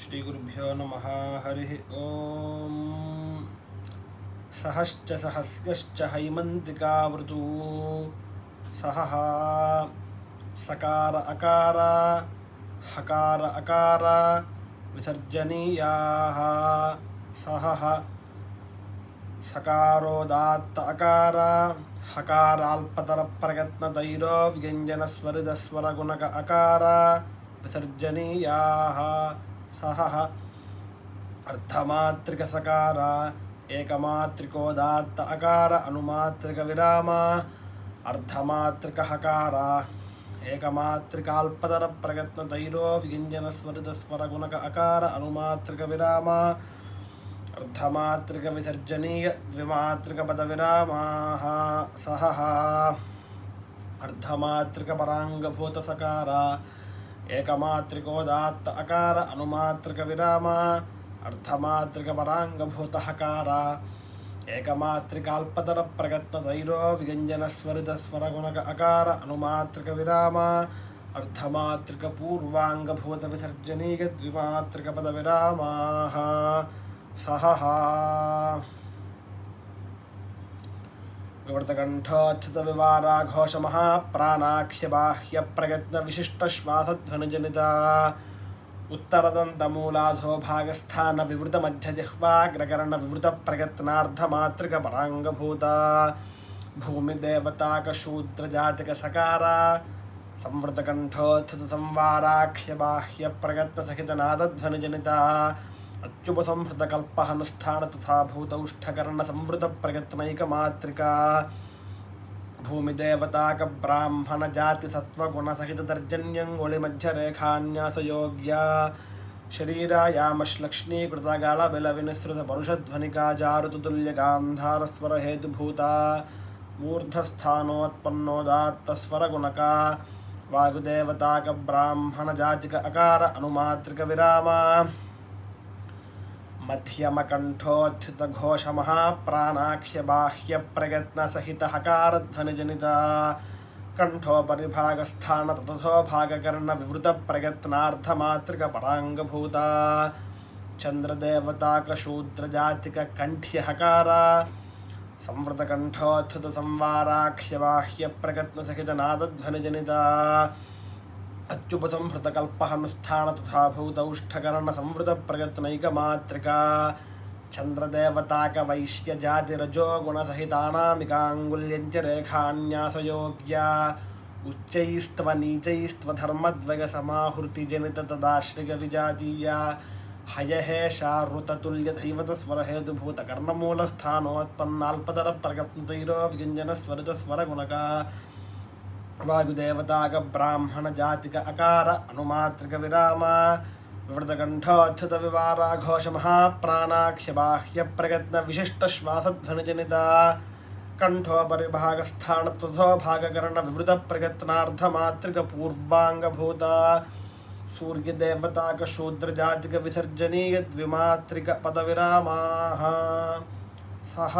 శ్రీగురుభ్యో నమ హరి ఓం సహశ్చ సహస్యశ్చ హైమంతికావృతు సహ సకార అకార హకార అకార విసర్జనీయా సహ సకారోదాత్త అకార హకారాల్పతర ప్రయత్నతైరో వ్యంజనస్వరిదస్వరగుణక అకార విసర్జనీయా సహ అర్థమాత్రిక సకార ఏకమాత్రికోదాత్త అకార అనుమాత్రిక విరామ అర్ధమాత్రిక హకార ఏకమాత్రికాల్పతర ప్రయత్న తైరో వ్యంజన స్వరిత స్వర గుణక అకార అనుమాత్రిక విరామ అర్ధమాత్రిక విసర్జనీయ ద్విమాత్రిక పద విరామా సహ అర్ధమాత్రిక పరాంగభూత సకార ఏకమాత్రికోదాత్త అకార అనుమాత్రిక విరామ అర్థమాత్రిక పరాంగభూత హకార ఏకమాత్రికాల్పతర ప్రయత్న తైరో విగంజన స్వరిత స్వరగుణక అకార అనుమాత్రిక విరామ అర్థమాత్రిక పూర్వాంగభూత విసర్జనీయ ద్విమాత్రిక పద విరామా సహ विवर्तकण्ठोत्थितविवाराघोषमहाप्राणाख्यबाह्यप्रयत्नविशिष्टश्वासध्वनिजनिता उत्तरदन्तमूलाधो भागस्थानविवृतमध्यजिह्वाग्रकरणविवृतप्रयत्नार्धमातृकपराङ्गभूता भूमिदेवताकशूद्रजातिकसकारा संवृतकण्ठोत्थितसंवाराख्यबाह्यप्रयत्नसहितनादध्वनिजनिता అత్యుపసంహృతకల్పహనుస్థాన తథా భూతౌష్ఠకరణ సంవృత ప్రయత్నైకమాత్రికా భూమిదేవతాక బ్రాహ్మణ జాతి సత్వగుణ సహిత దర్జన్యం ఒళి మధ్య రేఖాన్యాసయోగ్య శరీరాయామశ్లక్ష్మీకృత గళ బిల వినిసృత పరుషధ్వనికా జారుతుల్య గాంధారస్వర హేతుభూత మూర్ధస్థానోత్పన్నోదాత్తస్వరగుణక. వాయుదేవతాక బ్రాహ్మణ జాతిక అకార అనుమాత్రిక విరామ मध्यमकण्ठोत्थितघोषमहाप्राणाख्यबाह्यप्रयत्नसहितहकारध्वनिजनिता कण्ठोपरिभागस्थान ततथो भागकर्णविवृतप्रयत्नार्थमातृकपराङ्गभूता चन्द्रदेवताकशूद्रजातिककण्ठ्यहकारा संवृतकण्ठोत्थितसंवाराख्यबाह्यप्रयत्नसहितनादध्वनिजनिता అత్యుపసంహృతకల్పహనుస్థాన తథా భూతౌష్ఠకరణ సంవృత ప్రయత్నైకమాత్రికా చంద్రదేవతాక వైశ్యజాతిరజోగుణసహితానామికాంగుల్యంచ రేఖాన్యాసయోగ్యా ఉచ్చైస్త్వ నీచైస్త్వ ధర్మద్వయ సమాహృతి జనిత తదాశ్రియ విజాతీయ హయహేషా ఋతతుల్య దైవత ప్రగప్తైరో వ్యంజన వాయుదేవతాగ బ్రాహ్మణ జాతిక అకార అనుమాత్రిక విరామ వివృతకంఠోద్ధత వివారాఘోష మహాప్రాణాక్ష బాహ్య ప్రయత్న విశిష్ట శ్వాసధ్వనిజనిత కంఠోపరిభాగస్థానత్వతో వివృత ప్రయత్నార్థమాత్రిక పూర్వాంగభూత సూర్యదేవతాక శూద్రజాతిక విసర్జనీయ ద్విమాత్రిక పదవిరామా సహ